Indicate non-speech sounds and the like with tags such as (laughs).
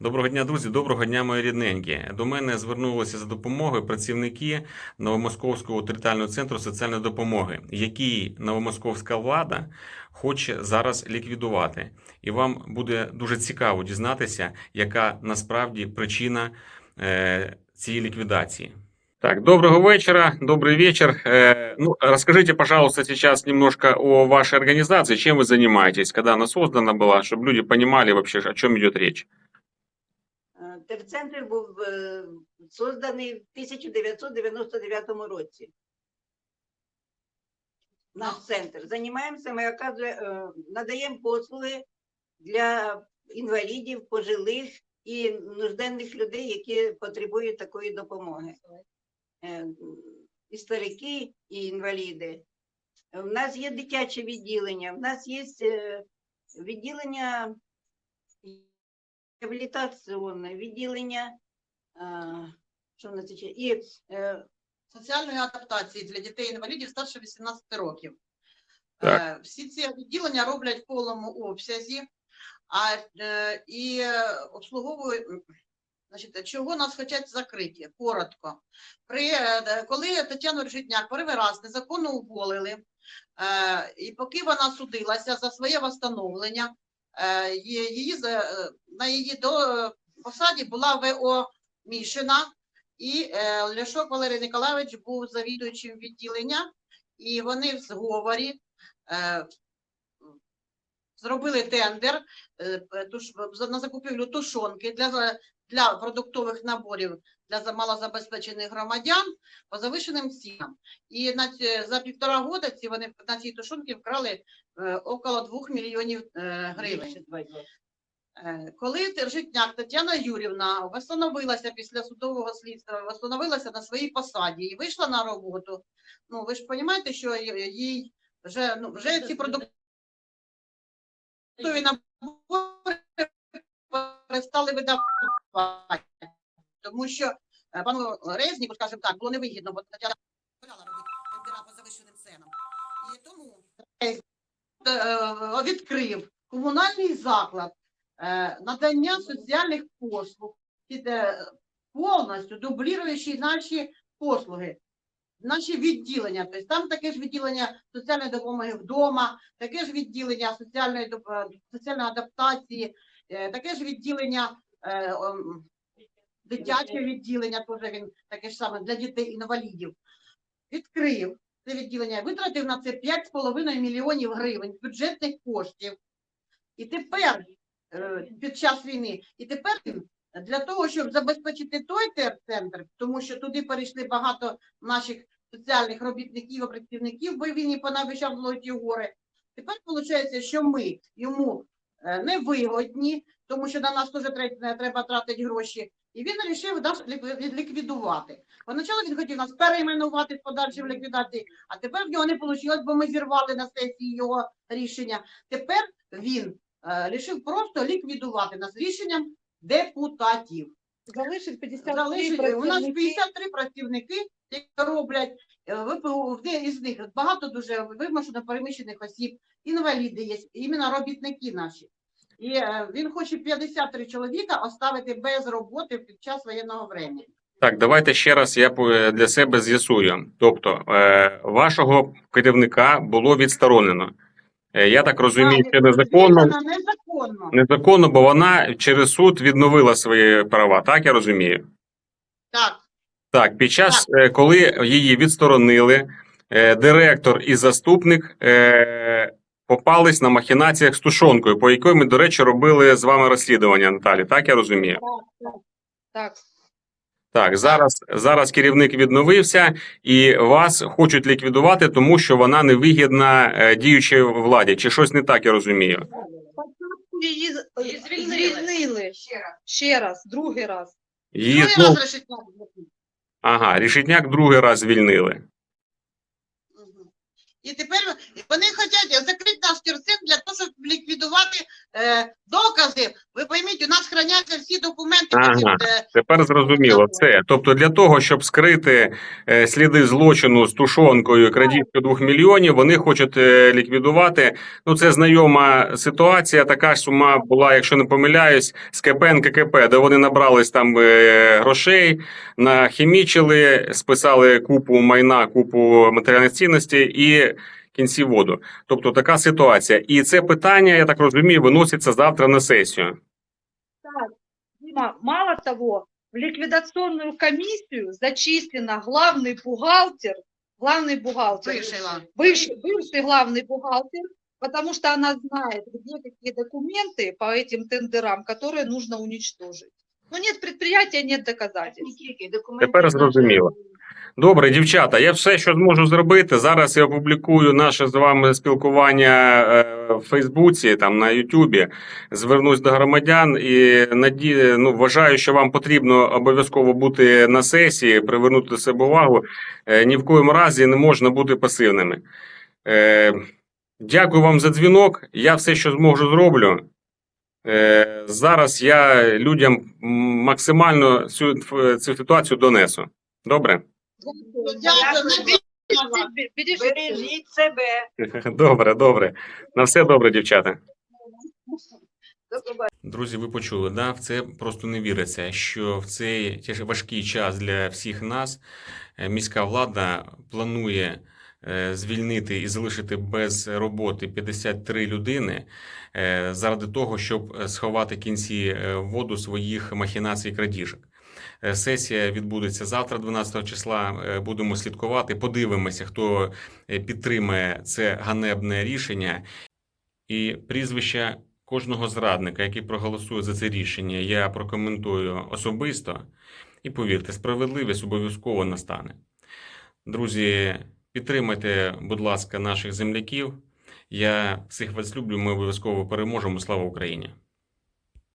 Доброго дня, друзі. Доброго дня, мої рідненькі. До мене звернулися за допомогою працівники Новомосковського територіального центру соціальної допомоги, який новомосковська влада хоче зараз ліквідувати. І вам буде дуже цікаво дізнатися, яка насправді причина е, цієї ліквидації. Так, доброго вечера, добрый вечер. Э, ну, расскажите, пожалуйста, сейчас немножко о вашей организации, чем вы занимаетесь, когда она создана была, чтобы люди понимали вообще, о чем идет речь. Терцентр був е, созданий в 1999 році. Наш центр. Займаємося, ми е, надаємо послуги для інвалідів, пожилих і нужденних людей, які потребують такої допомоги. Е, І старики, і інваліди. У нас є дитяче відділення, в нас є відділення реабілітаційне, відділення, що в і е, соціальної адаптації для дітей-інвалідів старше 18 років. Так. Е, Всі ці відділення роблять в повному обсязі, а е, і е, обслуговують. Значить, чого нас хочуть закриті? Коротко. При, е, коли Тетяну Решетняк перший раз незаконно уволили, е, і поки вона судилася за своє встановлення, е, її, е, на її до посаді була ВО Мішина, і е, Ляшок Валерій Николаєвич був завідуючим відділення, і вони в зговорі е, зробили тендер е, на закупівлю тушонки для, для продуктових наборів для за- малозабезпечених громадян по завишеним цінам. І на, ці- за півтора года ці вони на цій тушонки вкрали е, около 2 мільйонів е, гривень. Е, Коли Житняк Тетяна Юрівна встановилася після судового слідства, встановилася на своїй посаді і вийшла на роботу, ну ви ж розумієте, що їй вже, ну, вже ці продуктові набори перестали видавати, тому що е, пану Резніку, скажімо так, було невигідно, бо Тетяна брала робити по завищеним ценам. І тому е, відкрив комунальний заклад е, надання соціальних послуг, е, повністю дубліруючи наші послуги, наші відділення. Тобто там таке ж відділення соціальної допомоги вдома, таке ж відділення соціальної, е, соціальної адаптації, е, таке ж відділення. Е, ом, Дитяче відділення, теж він таке ж саме для дітей-інвалідів. Відкрив це відділення, витратив на це 5,5 мільйонів гривень бюджетних коштів. І тепер, е, під час війни, і тепер для того, щоб забезпечити той терцентр, тому що туди перейшли багато наших соціальних робітників і працівників, бо він понавищав золоті гори. Тепер виходить, що ми йому е, невигодні, тому що на нас теж треба тратити гроші. І він вирішив нас лік- ліквідувати. Поначалу він хотів нас перейменувати в подальшій ліквідації, а тепер в нього не вийшло, бо ми зірвали на сесії його рішення. Тепер він е, рішив просто ліквідувати нас рішенням депутатів. Залишить 53 Залишить, у нас працівники. 53 працівники, які роблять е, ВПО, в де- із них багато дуже вимушено переміщених осіб, інваліди є, іменно робітники наші. І е, він хоче 53 чоловіка оставити без роботи під час воєнного времени. Так, давайте ще раз я для себе з'ясую. Тобто, е, вашого керівника було відсторонено. Е, я так розумію, Так, що незаконно, незаконно. незаконно, бо вона через суд відновила свої права, так я розумію. Так, Так, під час, е, коли її відсторонили, е, директор і заступник е, попались на махінаціях з тушонкою, по якій ми, до речі, робили з вами розслідування, Наталі. Так я розумію. Так, Так, зараз, зараз керівник відновився, і вас хочуть ліквідувати, тому що вона невигідна е, діючій владі. Чи щось не так я розумію? її з- Її звільнили. звільнили ще раз. ще раз, другий раз. Її Другий знов... раз Решетняк зробив. Ага, Рішетняк другий раз звільнили. І тепер вони хочуть закрити наш терцентр для того, щоб ліквідувати е, докази. Ви пойміть, у нас храняться всі документи. Ага. потім, е, Тепер зрозуміло. Це тобто для того, щоб скрити е, сліди злочину з тушонкою крадіжки двох мільйонів, вони хочуть е, ліквідувати. Ну це знайома ситуація. Така ж сума була, якщо не помиляюсь, з КП НККП, де вони набрались там е, грошей, нахімічили, списали купу майна, купу матеріальних цінностей і в Кінці воду, тобто така ситуація, і це питання, я так розумію, виноситься завтра на сесію. Дима, мало того, в ликвидационную комиссию зачислена главный бухгалтер, главный бухгалтер, Бывший главный. бывший, бывший главный бухгалтер, потому что она знает, где какие документы по этим тендерам, которые нужно уничтожить. Но нет предприятия, нет Не доказательств. тільки документи. Тепер наші- зрозуміло. Добре, дівчата, я все, що зможу зробити. Зараз я опублікую наше з вами спілкування е, в Фейсбуці, там на Ютубі. Звернусь до громадян і наді... ну, вважаю, що вам потрібно обов'язково бути на сесії, привернути до себе увагу. Е, Ні в коєму разі не можна бути пасивними. Е, Дякую вам за дзвінок. Я все, що зможу, зроблю. Зараз я людям максимально цю, цю ситуацію донесу. Добре? Дякую. Бережіть себе. (laughs) Добре, добре. На все добре, дівчата. Друзі, ви почули, да? в це просто не віриться, що в цей важкий час для всіх нас е, міська влада планує е, звільнити і залишити без роботи 53 людини е, заради того, щоб сховати кінці воду своїх махінацій крадіжок. Е, Сесія відбудеться завтра, 12 числа. Е, Будемо слідкувати, подивимося, хто е, підтримає це ганебне рішення. І прізвища кожного зрадника, який проголосує за це рішення, я прокоментую особисто. І повірте, справедливість обов'язково настане. Друзі, підтримайте, будь ласка, наших земляків. Я всіх вас люблю. Ми обов'язково переможемо. Слава Україні!